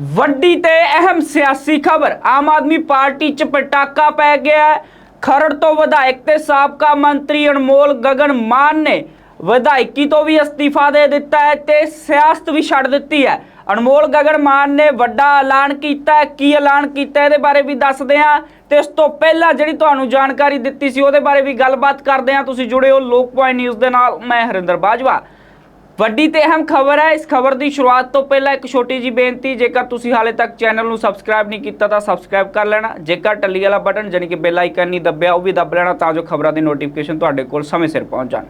ਵੱਡੀ ਤੇ ਅਹਿਮ ਸਿਆਸੀ ਖਬਰ, ਆਮ ਆਦਮੀ ਪਾਰਟੀ 'ਚ ਪਟਾਕਾ ਪੈ ਗਿਆ ਖਰੜ ਤੋਂ ਵਿਧਾਇਕ ਤੇ ਸਾਬਕਾ ਮੰਤਰੀ ਅਨਮੋਲ ਗਗਨ ਮਾਨ ਨੇ ਵਿਧਾਇਕੀ ਤੋਂ ਵੀ ਅਸਤੀਫਾ ਦੇ ਦਿੱਤਾ ਹੈ ਤੇ ਸਿਆਸਤ ਵੀ ਛੱਡ ਦਿੱਤੀ ਹੈ। ਅਨਮੋਲ ਗਗਨ ਮਾਨ ਨੇ ਵੱਡਾ ਐਲਾਨ ਕੀਤਾ ਹੈ। ਕੀ ਐਲਾਨ ਕੀਤਾ ਇਹਦੇ ਬਾਰੇ ਵੀ ਦੱਸਦੇ ਹਾਂ ਤੇ ਇਸ ਤੋਂ ਪਹਿਲਾਂ ਜਿਹੜੀ ਤੁਹਾਨੂੰ ਜਾਣਕਾਰੀ ਦਿੱਤੀ ਸੀ ਉਹਦੇ ਬਾਰੇ ਵੀ ਗੱਲਬਾਤ ਕਰਦੇ ਹਾਂ। ਤੁਸੀਂ ਜੁੜੇ ਹੋ ਲੋਕ ਪੁਆਇੰਟ ਨਿਊਜ਼ ਦੇ ਨਾਲ, ਮੈਂ ਹਰਿੰਦਰ ਬਾਜਵਾ। ਵੱਡੀ ਤੇ ਅਹਿਮ ਖਬਰ ਹੈ। ਇਸ ਖਬਰ ਦੀ ਸ਼ੁਰੂਆਤ ਤੋਂ ਪਹਿਲਾਂ ਇੱਕ ਛੋਟੀ ਜੀ ਬੇਨਤੀ, ਜੇਕਰ ਤੁਸੀਂ ਹਾਲੇ ਤੱਕ ਚੈਨਲ ਨੂੰ ਸਬਸਕ੍ਰਾਈਬ ਨਹੀਂ ਕੀਤਾ ਤਾਂ ਸਬਸਕ੍ਰਾਈਬ ਕਰ ਲੈਣਾ। ਜੇਕਰ ਟੱਲੀ ਵਾਲਾ ਬਟਨ ਜਾਨੀ ਕਿ ਬੈਲ ਆਈਕਨ ਨਹੀਂ ਦੱਬਿਆ, ਉਹ ਵੀ ਦੱਬ ਲੈਣਾ ਤਾਂ ਜੋ ਖਬਰਾਂ ਦੀ ਨੋਟੀਫਿਕੇਸ਼ਨ ਤੁਹਾਡੇ ਕੋਲ ਸਮੇਂ ਸਿਰ ਪਹੁੰਚ ਜਾਣ।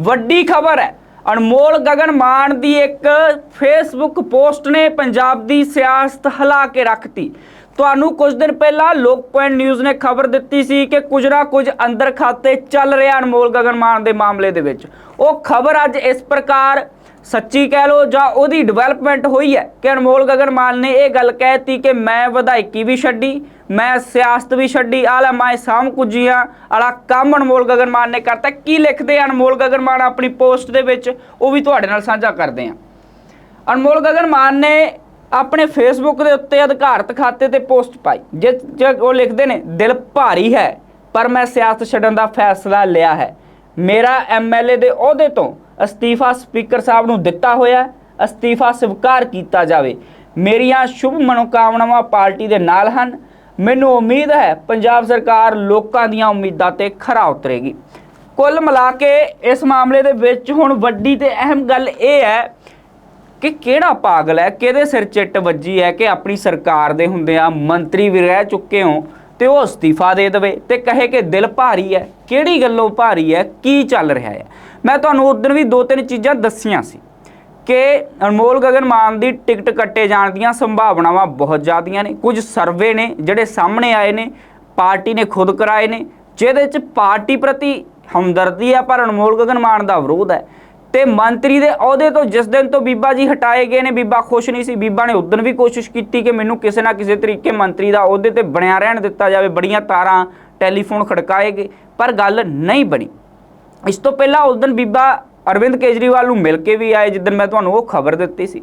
ਵੱਡੀ ਖਬਰ ਹੈ, ਅਨਮੋਲ ਗਗਨ ਮਾਨ ਦੀ ਇੱਕ ਫੇਸਬੁੱਕ ਪੋਸਟ ਨੇ ਪੰਜਾਬ ਦੀ ਸਿਆਸਤ ਹਿਲਾ ਕੇ ਰੱਖਤੀ। ਤੁਹਾਨੂੰ ਕੁਝ ਦਿਨ ਪਹਿਲਾਂ ਲੋਕ ਪੁਆਇੰਟ ਨਿਊਜ਼ ਨੇ ਖਬਰ ਦਿੱਤੀ ਸੀ ਕਿ ਕੁਝ ਨਾ ਕੁਝ ਅੰਦਰ ਖਾਤੇ ਚੱਲ ਰਿਹਾ ਅਨਮੋਲ ਗਗਨ ਮਾਨ ਦੇ ਮਾਮਲੇ ਦੇ ਵਿੱਚ। ਉਹ ਖਬਰ ਅੱਜ ਇਸ ਪ੍ਰਕਾਰ ਸੱਚੀ ਕਹਿ ਲੋ ਜਾਂ ਉਹਦੀ ਡਿਵੈਲਪਮੈਂਟ ਹੋਈ ਹੈ ਕਿ ਅਨਮੋਲ ਗਗਨ ਮਾਨ ਨੇ ਇਹ ਗੱਲ ਕਹਿਤੀ ਕਿ ਮੈਂ ਵਿਧਾਇਕੀ ਵੀ ਛੱਡੀ, ਮੈਂ ਸਿਆਸਤ ਵੀ ਛੱਡੀ, ਆਲਾ ਮੈਂ ਸਾਮ ਕੁਜੀਆਂ, ਆਲਾ ਕੰਮ ਅਨਮੋਲ ਗਗਨ ਮਾਨ ਨੇ ਕਰਤਾ। ਕੀ ਲਿਖਦੇ ਅਨਮੋਲ ਗਗਨ ਮਾਨ ਆਪਣੀ ਪੋਸਟ ਦੇ ਵਿੱਚ? ਉਹ ਵੀ ਤੁਹਾਡੇ ਨਾਲ ਸਾਂਝਾ ਕਰਦੇ ਆ ਅਨਮੋਲ ਗਗਨ ਮਾਨ ਨੇ ਆਪਣੇ ਫੇਸਬੁੱਕ ਦੇ ਉੱਤੇ ਅਧਿਕਾਰਤ ਖਾਤੇ ਤੇ ਪੋਸਟ ਪਾਈ। ਜਿਸ 'ਚ ਉਹ ਲਿਖਦੇ ਨੇ, ਦਿਲ ਭਾਰੀ ਹੈ, ਪਰ ਮੈਂ ਸਿਆਸਤ ਛੱਡਣ ਦਾ ਫੈਸਲਾ ਲਿਆ ਹੈ। ਮੇਰਾ ਐਮਐਲਏ ਦੇ ਅਹੁਦੇ ਤੋਂ ਅਸਤੀਫਾ ਸਪੀਕਰ ਸਾਹਿਬ ਨੂੰ ਦਿੱਤਾ ਹੋਇਆ ਅਸਤੀਫਾ ਸਵੀਕਾਰ ਕੀਤਾ ਜਾਵੇ। ਮੇਰੀਆਂ ਸ਼ੁਭ ਮਨੋਕਾਮਨਾਵਾਂ ਪਾਰਟੀ ਦੇ ਨਾਲ ਹਨ। ਮੈਨੂੰ ਉਮੀਦ ਹੈ ਪੰਜਾਬ ਸਰਕਾਰ ਲੋਕਾਂ ਦੀਆਂ ਉਮੀਦਾਂ ਤੇ ਖਰਾ ਉਤਰੇਗੀ। ਕੁੱਲ ਮਿਲਾ ਕੇ ਇਸ ਮਾਮਲੇ ਦੇ ਵਿੱਚ ਹੁਣ ਵੱਡੀ ਤੇ ਅਹਿਮ ਗੱਲ ਇਹ ਹੈ ਕਿ ਕਿਹੜਾ ਪਾਗਲ ਹੈ, ਕਿਹਦੇ ਸਿਰ ਚਿੱਟ ਵੱਜੀ ਹੈ ਕਿ ਆਪਣੀ ਸਰਕਾਰ ਦੇ ਹੁੰਦਿਆਂ ਮੰਤਰੀ ਵੀ ਰਹਿ ਚੁੱਕੇ ਹੋ ਤੇ ਉਹ ਅਸਤੀਫਾ ਦੇ ਦੇਵੇ ਤੇ ਕਹੇ ਕਿ ਦਿਲ ਭਾਰੀ ਹੈ, ਕਿਹੜੀ ਗੱਲੋਂ ਭਾਰੀ ਹੈ, ਕੀ ਚੱਲ ਰਿਹਾ ਹੈ। ਮੈਂ ਤੁਹਾਨੂੰ ਉਦੋਂ ਵੀ ਦੋ ਤਿੰਨ ਚੀਜ਼ਾਂ ਦੱਸੀਆਂ ਸੀ ਕਿ ਅਨਮੋਲ ਗਗਨ ਮਾਨ ਦੀ ਟਿਕਟ ਕੱਟੇ ਜਾਣ ਦੀਆਂ ਸੰਭਾਵਨਾਵਾਂ ਬਹੁਤ ਜ਼ਿਆਦੀਆਂ ਨੇ। ਕੁਝ ਸਰਵੇ ਨੇ ਜਿਹੜੇ ਸਾਹਮਣੇ ਆਏ ਨੇ, ਪਾਰਟੀ ਨੇ ਖੁਦ ਕਰਾਏ ਨੇ, ਜਿਹਦੇ ਚ ਪਾਰਟੀ ਪ੍ਰਤੀ ਹਮਦਰਦੀ ਹੈ, ਪਰ ਅਨਮੋਲ ਗਗਨ ਮਾਨ ਦਾ ਵਿਰੋਧ ਹੈ। ਤੇ ਮੰਤਰੀ ਦੇ ਅਹੁਦੇ ਤੋਂ ਜਿਸ ਦਿਨ ਤੋਂ ਬੀਬਾ ਜੀ ਹਟਾਏ ਗਏ ਨੇ, ਬੀਬਾ ਖੁਸ਼ ਨਹੀਂ ਸੀ। ਬੀਬਾ ਨੇ ਉਦੋਂ ਵੀ ਕੋਸ਼ਿਸ਼ ਕੀਤੀ ਕਿ ਮੈਨੂੰ ਕਿਸੇ ਨਾ ਕਿਸੇ ਤਰੀਕੇ ਮੰਤਰੀ ਦਾ ਅਹੁਦੇ ਤੇ ਬਣਿਆ ਰਹਿਣ ਦਿੱਤਾ ਜਾਵੇ। ਬੜੀਆਂ ਤਾਰਾਂ ਟੈਲੀਫੋਨ ਖੜਕਾਏ ਗਏ, ਪਰ ਗੱਲ ਨਹੀਂ ਬਣੀ। ਇਸ ਤੋਂ ਪਹਿਲਾਂ ਉਸ ਦਿਨ ਬੀਬਾ ਅਰਵਿੰਦ ਕੇਜਰੀਵਾਲ ਨੂੰ ਮਿਲ ਕੇ ਵੀ ਆਏ ਜਿੱਦਣ ਮੈਂ ਤੁਹਾਨੂੰ ਉਹ ਖਬਰ ਦਿੱਤੀ ਸੀ।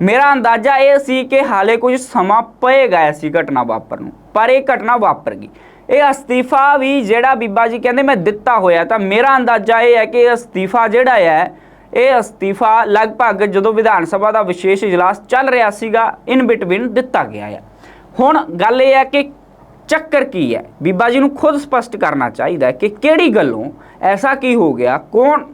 ਮੇਰਾ ਅੰਦਾਜ਼ਾ ਇਹ ਸੀ ਕਿ ਹਾਲੇ ਕੁਝ ਸਮਾਂ ਪਏਗਾ ਐਸੀ ਘਟਨਾ ਵਾਪਰਨ ਨੂੰ, ਪਰ ਇਹ ਘਟਨਾ ਵਾਪਰ ਗਈ। ਇਹ ਅਸਤੀਫਾ ਵੀ ਜਿਹੜਾ ਬੀਬਾ ਜੀ ਕਹਿੰਦੇ ਮੈਂ ਦਿੱਤਾ ਹੋਇਆ, ਤਾਂ ਮੇਰਾ ਅੰਦਾਜ਼ਾ ਇਹ ਹੈ ਕਿ ਇਹ ਅਸਤੀਫਾ ਜਿਹੜਾ ਹੈ, ਇਹ ਅਸਤੀਫਾ ਲਗਭਗ ਜਦੋਂ ਵਿਧਾਨ ਸਭਾ ਦਾ ਵਿਸ਼ੇਸ਼ ਇਜਲਾਸ ਚੱਲ ਰਿਹਾ ਸੀਗਾ ਇਨ ਬਿਟਵੀਨ ਦਿੱਤਾ ਗਿਆ ਹੈ ਹੁਣ ਗੱਲ ਇਹ ਹੈ ਕਿ ਚੱਕਰ ਕੀ ਹੈ? ਬੀਬਾ ਜੀ ਨੂੰ ਖੁਦ ਸਪਸ਼ਟ ਕਰਨਾ ਚਾਹੀਦਾ ਹੈ ਕਿ ਕਿਹੜੀ ਗੱਲੋਂ ਐਸਾ ਕੀ ਹੋ ਗਿਆ, ਕੌਣ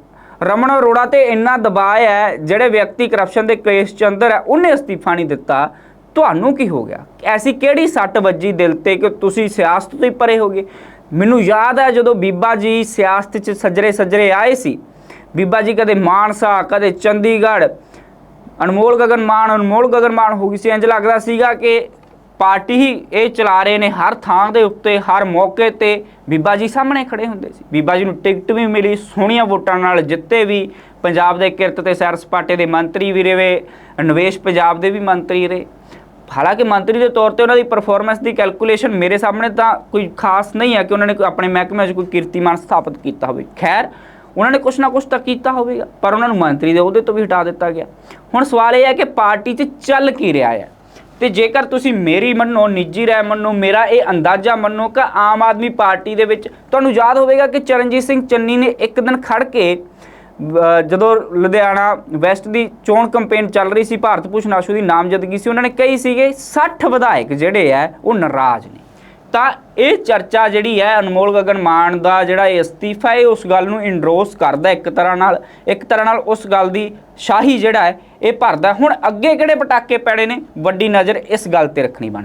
ਰਮਨ ਅਰੋੜਾ ਤੇ ਇੰਨਾ ਦਬਾਅ ਹੈ, ਜਿਹੜੇ ਵਿਅਕਤੀ ਕਰਪਸ਼ਨ ਦੇ ਕੇਸ ਚ ਅੰਦਰ ਹੈ, ਉਹਨੇ ਅਸਤੀਫਾ ਨਹੀਂ ਦਿੱਤਾ। ਤੁਹਾਨੂੰ ਕੀ ਹੋ ਗਿਆ? ਐਸੀ ਕਿਹੜੀ ਸੱਟ ਵੱਜੀ ਦਿਲ ਤੇ ਕਿ ਤੁਸੀਂ ਸਿਆਸਤ ਤੋਂ ਹੀ ਪਰੇ ਹੋ ਗਏ? ਮੈਨੂੰ ਯਾਦ ਹੈ ਜਦੋਂ ਬੀਬਾ ਜੀ ਸਿਆਸਤ 'ਚ ਸੱਜਰੇ ਸੱਜਰੇ ਆਏ ਸੀ। ਬੀਬਾ ਜੀ ਕਦੇ ਮਾਨਸਾ, ਕਦੇ ਚੰਡੀਗੜ੍ਹ। ਅਨਮੋਲ ਗਗਨ ਮਾਨ ਅਨਮੋਲ ਗਗਨ ਮਾਨ ਹੋ ਗਈ ਸੀ। ਇੰਜ ਲੱਗਦਾ ਸੀਗਾ ਕਿ ਪਾਰਟੀ ਹੀ ਇਹ ਚਲਾ ਰਹੇ ਨੇ, ਹਰ ਥਾਂ ਦੇ ਉੱਤੇ, ਹਰ ਮੌਕੇ ਤੇ ਬੀਬਾ ਜੀ ਸਾਹਮਣੇ ਖੜੇ ਹੁੰਦੇ ਸੀ। ਬੀਬਾ ਜੀ ਨੂੰ ਟਿਕਟ ਵੀ ਮਿਲੀ, ਸੋਹਣੀਆਂ ਵੋਟਾਂ ਨਾਲ ਜਿੱਤੇ ਵੀ, ਪੰਜਾਬ ਦੇ ਕਿਰਤ ਤੇ ਸੈਰ ਸਪਾਟੇ ਦੇ ਮੰਤਰੀ ਵੀ ਰਹੇ, ਨਿਵੇਸ਼ ਪੰਜਾਬ ਦੇ ਵੀ ਮੰਤਰੀ ਰਹੇ। ਹਾਲਾਂਕਿ ਮੰਤਰੀ ਦੇ ਤੌਰ ਤੇ ਉਹਨਾਂ ਦੀ ਪਰਫਾਰਮੈਂਸ ਦੀ ਕੈਲਕੂਲੇਸ਼ਨ ਮੇਰੇ ਸਾਹਮਣੇ ਤਾਂ ਕੋਈ ਖਾਸ ਨਹੀਂ ਹੈ ਕਿ ਉਹਨਾਂ ਨੇ ਕੋਈ ਆਪਣੇ ਮਹਿਕਮੇ 'ਚ ਕੋਈ ਕੀਰਤੀਮਾਨ ਸਥਾਪਿਤ ਕੀਤਾ ਹੋਵੇ। ਖੈਰ, ਉਹਨਾਂ ਨੇ ਕੁਛ ਨਾ ਕੁਛ ਤਾਂ ਕੀਤਾ ਹੋਵੇਗਾ, ਪਰ ਉਹਨਾਂ ਨੂੰ ਮੰਤਰੀ ਦੇ ਉਹਦੇ ਤੋਂ ਵੀ ਹਟਾ ਦਿੱਤਾ ਗਿਆ। ਹੁਣ ਸਵਾਲ ਇਹ ਹੈ ਕਿ ਪਾਰਟੀ 'ਚ ਚੱਲ ਕੀ ਰਿਹਾ ਹੈ? ਤੇ ਜੇਕਰ ਤੁਸੀਂ ਮੇਰੀ ਮੰਨੋ, ਨਿੱਜੀ ਰਾਏ ਮੰਨੋ, ਮੇਰਾ ਇਹ ਅੰਦਾਜ਼ਾ ਮੰਨੋ ਕਿ ਆਮ ਆਦਮੀ ਪਾਰਟੀ ਦੇ ਵਿੱਚ ਤੁਹਾਨੂੰ ਯਾਦ ਹੋਵੇਗਾ ਕਿ ਚਰਨਜੀਤ ਸਿੰਘ ਚੰਨੀ ਨੇ ਇੱਕ ਦਿਨ ਖੜ ਕੇ ਜਦੋਂ ਲੁਧਿਆਣਾ ਵੈਸਟ ਦੀ ਚੋਣ ਕੰਪੇਨ ਚੱਲ ਰਹੀ ਸੀ, ਭਾਰਤ ਭੂਸ਼ਣ ਆਸ਼ੂ ਦੀ ਨਾਮਜ਼ਦਗੀ ਸੀ, ਉਹਨਾਂ ਨੇ ਕਹੀ ਸੀਗੇ 60 ਵਿਧਾਇਕ ਜਿਹੜੇ ਆ, ਉਹ ਨਾਰਾਜ਼ ਨੇ। ਤਾਂ ਇਹ ਚਰਚਾ ਜਿਹੜੀ ਹੈ ਅਨਮੋਲ ਗਗਨ ਮਾਨ ਦਾ ਜਿਹੜਾ ਇਹ ਅਸਤੀਫਾ ਹੈ ਉਸ ਗੱਲ ਨੂੰ ਇੰਡਰੋਸ ਕਰਦਾ ਇੱਕ ਤਰ੍ਹਾਂ ਨਾਲ। ਇੱਕ ਤਰ੍ਹਾਂ ਨਾਲ ਉਸ ਗੱਲ ਦੀ ਸ਼ਾਹੀ ਜਿਹੜਾ ਹੈ, ਇਹ ਭਰਦਾ ਹੁਣ ਅੱਗੇ ਕਿਹੜੇ ਪਟਾਕੇ ਪੈਣੇ ਨੇ? ਵੱਡੀ ਨਜ਼ਰ ਇਸ ਗੱਲ ਤੇ ਰੱਖਣੀ ਬਣ